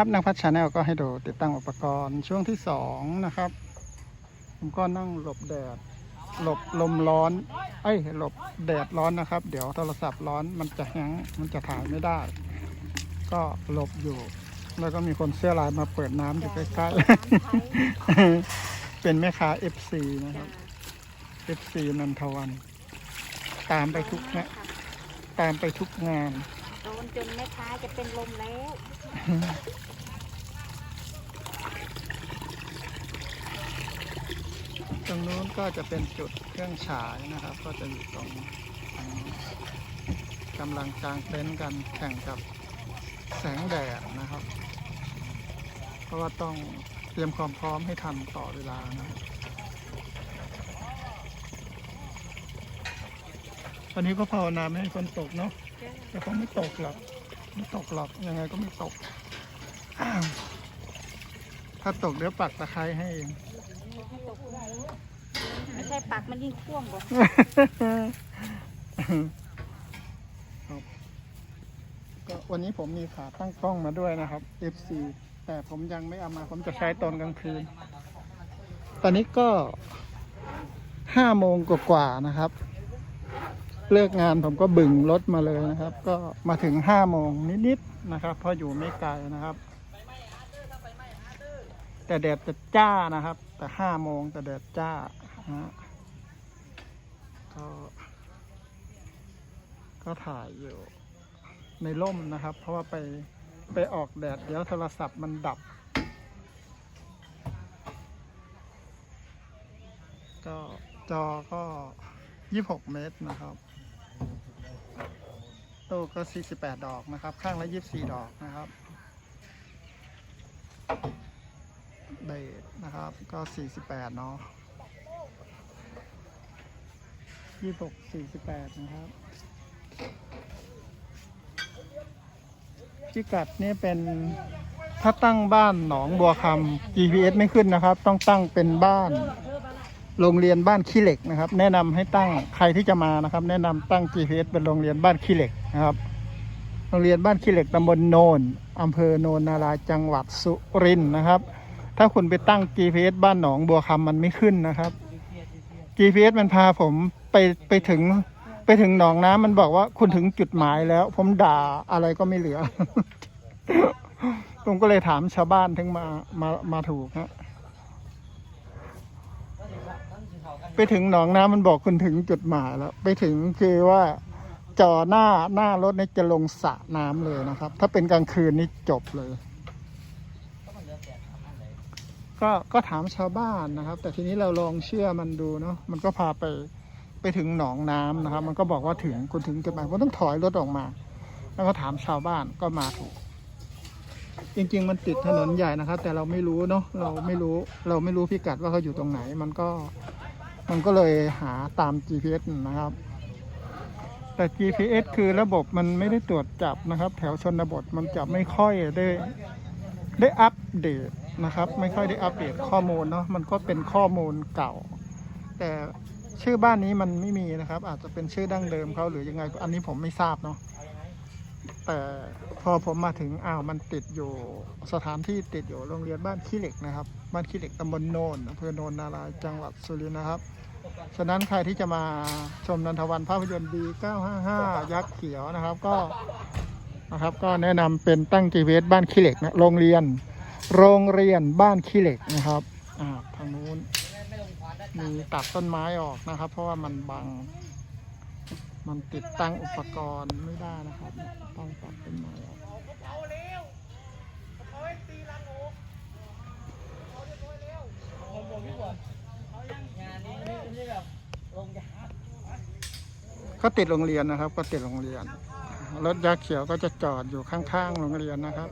ับนางพัชชาแนลก็ให้ดูติดตั้งอุปกรณ์ช่วงที่สองนะครับ ผมก็นั่งหลบแดด หลบลมร้อน เอ้ย หลบแดดร้อนนะครับ เดี๋ยวโทรศัพท์ร้อนมันจะแห้งมันจะถ่ายไม่ได้ ก็หลบอยู่ แล้วก็มีคนเสื้อลายมาเปิดน้ำอยู่ใกล้ๆ เป็นแม่ค้า FC นะครับ FC นันทวัน ตามไปทุกนะตามไปทุกงานโดนจนแม่ค้าจะเป็นลมแล้ว ตรงนู้นก็จะเป็นจุดเครื่องฉายนะครับ ก็จะอยู่ตรงกำลังกางเต็นท์กันแข่งกับแสงแดดนะครับ เพราะว่าต้องเตรียมความพร้อมให้ทันต่อเวลานะครับวันนี้ก็ภาวนาไม่ให้ฝนตกเนาะแต่คงไม่ตกหรอกไม่ตกหรอกยังไงก็ไม่ตก ถ้าตกเดี๋ยวปักตะไคร้ให้เอง ไม่ใช่ปักมันยิ่งท่วมกว่าครับก็วันนี้ผมมีขาตั้งกล้องมาด้วยนะครับ FC แต่ผมยังไม่เอามาผมจะใช้ตอนกลางคืน ตอนนี้ก็ห้าโมงกว่าๆนะครับ เลิกงานผมก็บึงรถมาเลยนะครับ ก็มาถึงห้าโมงนิดๆนะครับ เพราะอยู่ไม่ไกลนะครับ แต่แดดจะจ้านะครับ แต่ห้าโมงแต่แดดจ้าฮะก็ก็ถ่ายอยู่ในร่มนะครับ เพราะว่าไปไปออกแดดเดี๋ยวโทรศัพท์มันดับ ก็จอก็26เมตรนะครับโต้ก็ 48 ดอกนะครับ ข้างละ 24 ดอกนะครับ เบสนะครับ ก็ 48 เนาะ26 48นะครับ พิกัดนี่เป็นถ้าตั้งบ้านหนองบัวคำ GPS ไม่ขึ้นนะครับ ต้องตั้งเป็นบ้าน โรงเรียนบ้านขี้เหล็กนะครับ แนะนำให้ตั้งใครที่จะมานะครับ แนะนำตั้ง GPS เป็นโรงเรียนบ้านขี้เหล็กนะครับ โรงเรียนบ้านขี้เหล็กตำบลโนนอำเภอโนนนาราจังหวัดสุรินทร์นะครับ ถ้าคุณไปตั้ง GPS บ้านหนองบัวคำมันไม่ขึ้นนะครับ GPS มันพาผมไปไปถึง ไปถึงหนองน้ำมันบอกว่าคุณถึงจุดหมายแล้ว ผมด่าอะไรก็ไม่เหลือ ผมก็เลยถามชาวบ้านถึงมามามาถูกฮะไปถึงหนองน้ำมันบอกคุณถึงจุดหมายแล้ว ไปถึงคือว่าจอหน้าหน้ารถนี่จะลงสระน้ำเลยนะครับ ถ้าเป็นกลางคืนนี่จบเลย ก็ก็ถามชาวบ้านนะครับ แต่ทีนี้เราลองเชื่อมันดูเนาะมันก็พาไปไปถึงหนองน้ำนะครับ มันก็บอกว่าถึงคุณถึงจุดหมายคุณต้องถอยรถออกมา แล้วก็ถามชาวบ้านก็มาถูก จริง ๆ มันติดถนนใหญ่นะครับ แต่เราไม่รู้เนาะเราไม่รู้เราไม่รู้พิกัดว่าเขาอยู่ตรงไหน มันก็มันก็เลยหาตาม GPS นะครับ แต่ GPS คือระบบมันไม่ได้ตรวจจับนะครับ แถวชนบทมันจะไม่ค่อยได้ได้อัปเดต นะครับ ไม่ค่อยได้อัปเดตข้อมูลเนาะมันก็เป็นข้อมูลเก่า แต่ชื่อบ้านนี้มันไม่มีนะครับ อาจจะเป็นชื่อดั้งเดิมเขาหรือยังไงอันนี้ผมไม่ทราบเนาะแต่พอผมมาถึงอ้าวมันติดอยู่สถานที่ติดอยู่โรงเรียนบ้านขี้เหล็กนะครับ บ้านขี้เหล็กตำบลโนนอำเภอโนนนารายจังหวัดสุรินทร์นะครับฉะนั้นใครที่จะมาชมนันทวันภาพยนตร์ดี955ยักษ์เขียวนะครับก็นะครับก็แนะนำเป็นตั้ง GPS บ้านขี้เหล็กนะโรงเรียน โรงเรียนบ้านขี้เหล็กนะครับอ่าทางนู้นมีตัดต้นไม้ออกนะครับ เพราะว่ามันบัง มันติดตั้งอุปกรณ์ไม่ได้นะครับ ต้องตัดต้นไม้ออกก็ติดโรงเรียนนะครับ ก็ติดโรงเรียน รถยักษ์เขียวก็จะจอดอยู่ข้างๆโรงเรียนนะครับ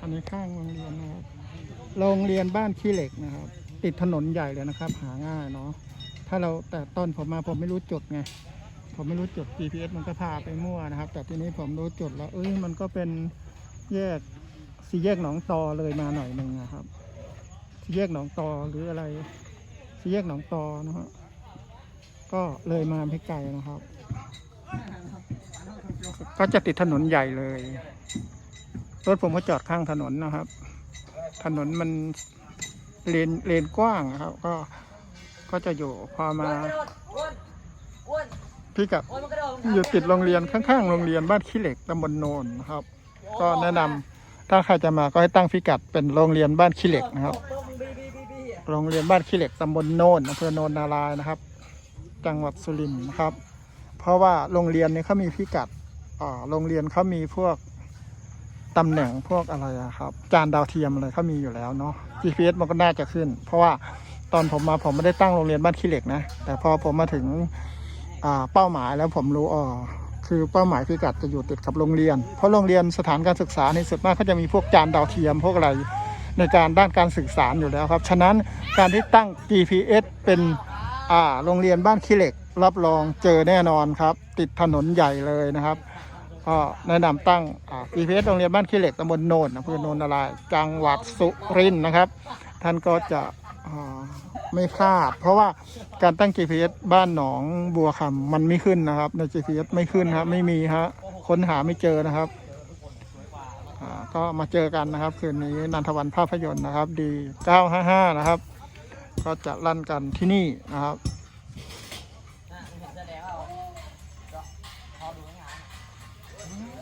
อันนี้ข้างโรงเรียนนะครับ โรงเรียนบ้านขี้เหล็กนะครับ ติดถนนใหญ่เลยนะครับ หาง่ายเนาะถ้าเราแต่ต้นผมมาผมไม่รู้จุดไงผมไม่รู้จุด GPS มันก็พาไปมั่วนะครับ แต่ทีนี้ผมรู้จุดแล้วเอ้ยมันก็เป็นแยกสี่แยกหนองตอเลยมาหน่อยหนึ่งนะครับสี่แยกหนองตอหรืออะไรสี่แยกหนองตอนะฮะก็เลยมาไม่ไกลนะครับ ก็จะติดถนนใหญ่เลยรถผมก็จอดข้างถนนนะครับ ถนนมันเลนเลนกว้างครับ ก็ก็จะอยู่พอมาพี่กับอยู่ติดโรงเรียนข้างๆโรงเรียนบ้านขี้เหล็กตำบลโนนครับ ก็แนะนำถ้าใครจะมาก็ให้ตั้งพิกัดเป็นโรงเรียนบ้านขี้เหล็กนะครับ โรงเรียนบ้านขี้เหล็กตำบลโนนอำเภอโนนนารายนะครับ จังหวัดสุรินทร์นะครับ เพราะว่าโรงเรียนนี้เขามีพิกัดอ่าโรงเรียนเขามีพวก ตำแหน่งพวกอะไรครับ จานดาวเทียมอะไรเขามีอยู่แล้วเนาะ GPS มันก็น่าจะขึ้น เพราะว่าตอนผมมาผมไม่ได้ตั้งโรงเรียนบ้านขี้เหล็กนะ แต่พอผมมาถึงเป้าหมายแล้วผมรู้อ๋อคือเป้าหมายพิกัดจะอยู่ติดกับโรงเรียน เพราะโรงเรียนสถานการศึกษาในสุดมากเขาจะมีพวกจานดาวเทียมพวกอะไรในการด้านการสื่อสารอยู่แล้วครับ ฉะนั้นการที่ตั้ง GPS เป็นโรงเรียนบ้านขี้เหล็ก รับรองเจอแน่นอนครับ ติดถนนใหญ่เลยนะครับ ก็แนะนำตั้งอ่า GPS โรงเรียนบ้านขี้เหล็กตำบลโนนอำเภอโนนนารายจังหวัดสุรินทร์นะครับ ท่านก็จะไม่พลาด เพราะว่าการตั้ง GPS บ้านหนองบัวคำมันไม่ขึ้นนะครับ ใน GPS ไม่ขึ้นครับไม่มีฮะค้นหาไม่เจอนะครับก็มาเจอกันนะครับ คืนนี้นันทวันภาพยนตร์นะครับ ดี 955 นะครับ ก็จะลั่นกันที่นี่นะครับ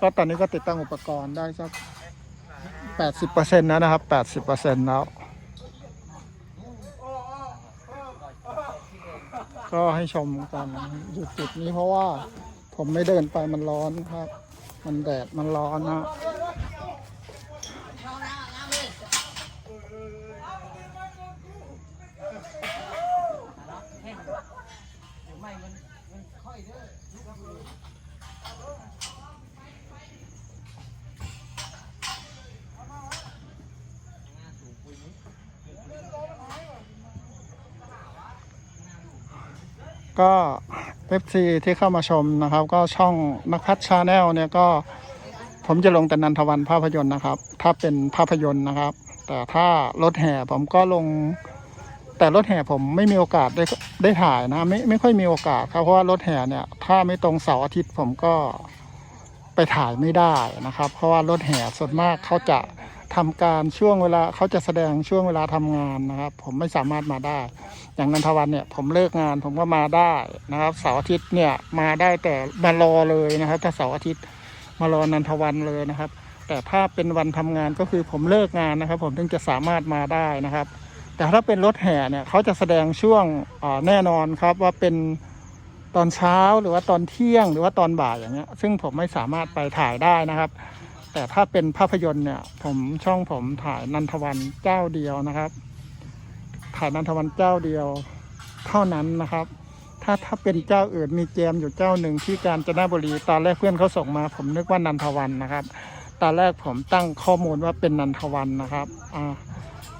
ก็ตอนนี้ก็ติดตั้งอุปกรณ์ได้สัก80%แล้วนะครับแปดสิบเปอร์เซ็นต์แล้ว ก็ให้ชมกันอยู่จุดนี้เพราะว่าผมไม่เดินไปมันร้อนครับ มันแดดมันร้อนนะ ก็เอฟซีที่เข้ามาชมนะครับ ก็ช่องนักพัฒชาแนลเนี่ยก็ผมจะลงแต่นันทวันภาพยนตร์นะครับ ถ้าเป็นภาพยนตร์นะครับ แต่ถ้ารถแห่ผมก็ลง แต่รถแห่ผมไม่มีโอกาสได้ได้ถ่ายนะไม่ไม่ค่อยมีโอกาสครับเพราะว่ารถแห่เนี่ย ถ้าไม่ตรงเสาร์อาทิตย์ผมก็ไปถ่ายไม่ได้นะครับ เพราะว่ารถแห่ส่วนมากเขาจะ ทำการช่วงเวลาเขาจะแสดงช่วงเวลาทำงานนะครับ ผมไม่สามารถมาได้ อย่างนันทวันเนี่ย ผมเลิกงานผมก็มาได้นะครับเสาร์อาทิตย์เนี่ยมาได้แต่มารอเลยนะครับ ถ้าเสาร์อาทิตย์มารอนันทวันเลยนะครับ แต่ถ้าเป็นวันทำงานก็คือผมเลิกงานนะครับ ผมถึงจะสามารถมาได้นะครับ แต่ถ้าเป็นรถแห่เนี่ยเขาจะแสดงช่วงแน่นอนครับว่าเป็นตอนเช้าหรือว่าตอนเที่ยงหรือว่าตอนบ่ายอย่างเงี้ย ซึ่งผมไม่สามารถไปถ่ายได้นะครับ แต่ถ้าเป็นภาพยนตร์เนี่ย ผมช่องผมถ่ายนันทวันเจ้าเดียวนะครับ ถ่ายนันทวันเจ้าเดียว เท่านั้นนะครับ ถ้าถ้าเป็นเจ้าอื่นมีแจมอยู่เจ้าหนึ่งที่กาญจนบุรีตอนแรกเพื่อนเขาส่งมา ผมนึกว่านันทวันนะครับตอนแรกผมตั้งข้อมูลว่าเป็นนันทวันนะครับอ่า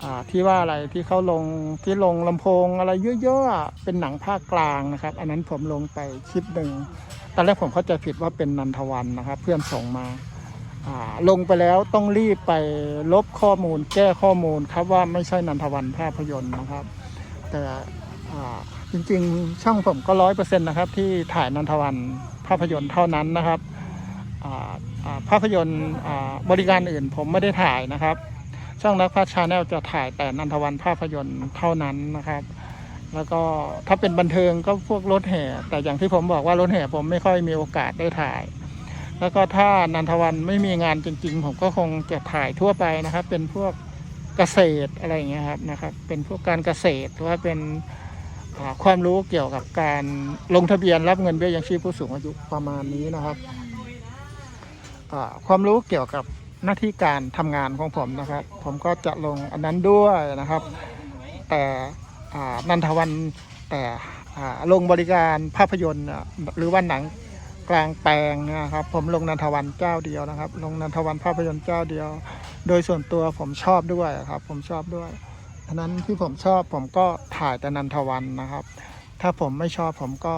อ่าที่ว่าอะไรที่เขาลงที่ลงลำโพงอะไรเยอะๆเป็นหนังภาคกลางนะครับ อันนั้นผมลงไปคลิปหนึ่งตอนแรกผมเข้าใจผิดว่าเป็นนันทวันนะครับ เพื่อนส่งมา ลงไปแล้วต้องรีบไปลบข้อมูลแก้ข้อมูลครับว่าไม่ใช่นันทวันภาพยนตร์นะครับ แต่จริงๆ ช่องผมก็ร้อยเปอร์เซ็นต์นะครับ ที่ถ่ายนันทวันภาพยนตร์เท่านั้นนะครับภาพยนตร์บริการอื่นผมไม่ได้ถ่ายนะครับ ช่องนักพัฒชาแนลจะถ่ายแต่นันทวันภาพยนตร์เท่านั้นนะครับ แล้วก็ถ้าเป็นบันเทิงก็พวกรถแห่ แต่อย่างที่ผมบอกว่ารถแห่ผมไม่ค่อยมีโอกาสได้ถ่าย แล้วก็ถ้านันทวันไม่มีงานจริง ๆ ผมก็คงจะถ่ายทั่วไปนะครับ เป็นพวกเกษตรอะไรอย่างเงี้ยครับนะครับ เป็นพวกการเกษตรหรือว่าเป็นความรู้เกี่ยวกับการลงทะเบียนรับเงินเบี้ยยังชีพผู้สูงอายุประมาณนี้นะครับความรู้เกี่ยวกับหน้าที่การทำงานของผมนะครับ ผมก็จะลงอันนั้นด้วยนะครับ แต่นันทวันแต่ลงบริการภาพยนตร์หรือว่าหนัง กลางแปลงนะครับ ผมลงนันทวันเจ้าเดียวนะครับ ลงนันทวันภาพยนตร์เจ้าเดียว โดยส่วนตัวผมชอบด้วยครับ ผมชอบด้วยอันนั้นที่ผมชอบผมก็ถ่ายแต่นันทวันนะครับ ถ้าผมไม่ชอบผมก็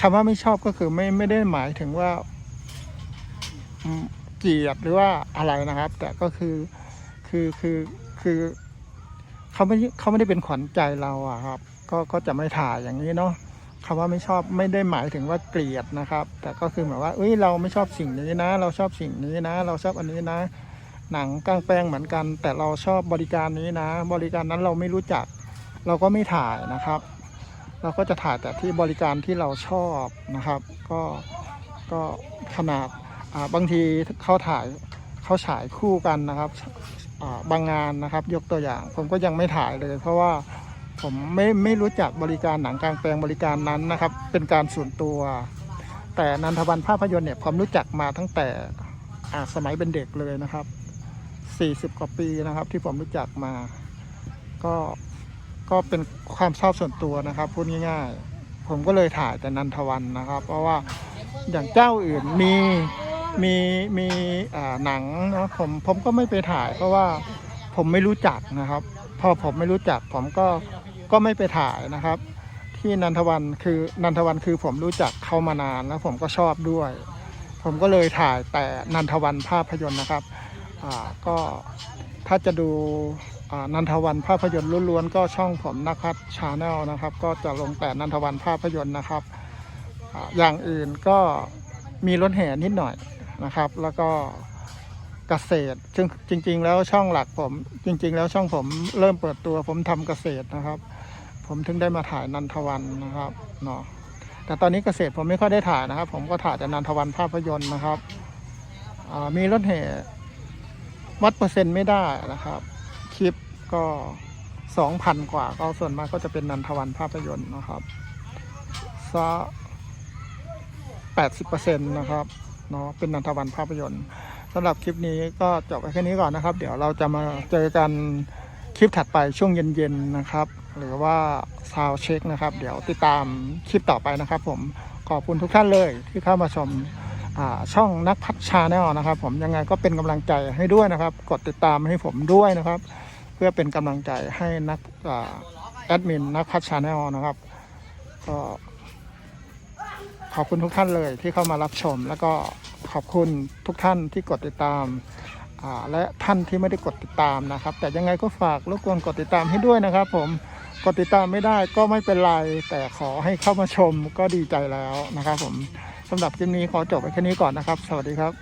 คำว่าไม่ชอบก็คือไม่ไม่ได้หมายถึงว่าเกลียดหรือว่าอะไรนะครับ แต่ก็คือคือคือคือเขาไม่เขาไม่ได้เป็นขวัญใจเราอะครับ ก็ก็จะไม่ถ่ายอย่างนี้เนาะ คำว่าไม่ชอบไม่ได้หมายถึงว่าเกลียดนะครับ แต่ก็คือหมายว่าเอ้ยเราไม่ชอบสิ่งนี้นะ เราชอบสิ่งนี้นะ เราชอบอันนี้นะ หนังกลางแปลงเหมือนกัน แต่เราชอบบริการนี้นะ บริการนั้นเราไม่รู้จัก เราก็ไม่ถ่ายนะครับ เราก็จะถ่ายแต่ที่บริการที่เราชอบนะครับ ก็ก็ขนาดบางทีเขาถ่ายเขาฉายคู่กันนะครับบางงานนะครับ ยกตัวอย่างผมก็ยังไม่ถ่ายเลย เพราะว่า ผมไม่ไม่รู้จักบริการหนังกลางแปลงบริการนั้นนะครับ เป็นการส่วนตัว แต่นันทวันภาพยนตร์เนี่ยผมรู้จักมาตั้งแต่อาสมัยเป็นเด็กเลยนะครับ 40 กว่าปีนะครับ ที่ผมรู้จักมา ก็ก็เป็นความชอบส่วนตัวนะครับพูดง่ายๆ ผมก็เลยถ่ายแต่นันทวันนะครับ เพราะว่าอย่างเจ้าอื่นมีมีมีหนังนะผมผมก็ไม่ไปถ่ายเพราะว่าผมไม่รู้จักนะครับ พอผมไม่รู้จักผมก็ ก็ไม่ไปถ่ายนะครับ ที่นันทวันคือนันทวันคือผมรู้จักเขามานานแล้วผมก็ชอบด้วย ผมก็เลยถ่ายแต่นันทวันภาพยนตร์นะครับอ่าก็ถ้าจะดูนันทวันภาพยนตร์ล้วนๆก็ช่องผมนะครับชาแนลนะครับ ก็จะลงแต่นันทวันภาพยนตร์นะครับออย่างอื่นก็มีรถแห่นิดหน่อยนะครับ แล้วก็เกษตรซึ่งจริง ๆ แล้วช่องหลักผม จริง ๆ แล้วช่องผมเริ่มเปิดตัวผมทำเกษตรนะครับ ผมถึงได้มาถ่ายนันทวันนะครับเนาะแต่ตอนนี้เกษตรผมไม่ค่อยได้ถ่ายนะครับ ผมก็ถ่ายแต่นันทวันภาพยนตร์นะครับมีรถแห่วัดเปอร์เซ็นต์ไม่ได้นะครับ คลิปก็สองพันกว่า ก็ส่วนมากก็จะเป็นนันทวันภาพยนตร์นะครับซะแปดสิบเปอร์เซ็นต์นะครับเนาะเป็นนันทวันภาพยนตร์สำหรับคลิปนี้ก็จบไปแค่นี้ก่อนนะครับ เดี๋ยวเราจะมาเจอกัน คลิปถัดไปช่วงเย็นๆนะครับ หรือว่าซาวเช็คนะครับ เดี๋ยวติดตามคลิปต่อไปนะครับ ผมขอบคุณทุกท่านเลยที่เข้ามาชมาช่องนักพัฒชาแนลนะครับ ผมยังไงก็เป็นกำลังใจให้ด้วยนะครับ กดติดตามให้ผมด้วยนะครับ เพื่อเป็นกำลังใจให้นักอแอดมินนักพัฒชาแนลนะครับก็ขอบคุณทุกท่านเลยที่เข้ามารับชม แล้วก็ขอบคุณทุกท่านที่กดติดตาม และท่านที่ไม่ได้กดติดตามนะครับ แต่ยังไงก็ฝากรบกวนกดติดตามให้ด้วยนะครับ ผมกดติดตามไม่ได้ก็ไม่เป็นไร แต่ขอให้เข้ามาชมก็ดีใจแล้วนะครับ ผมสำหรับคลิปนี้ขอจบไปแค่นี้ก่อนนะครับ สวัสดีครับ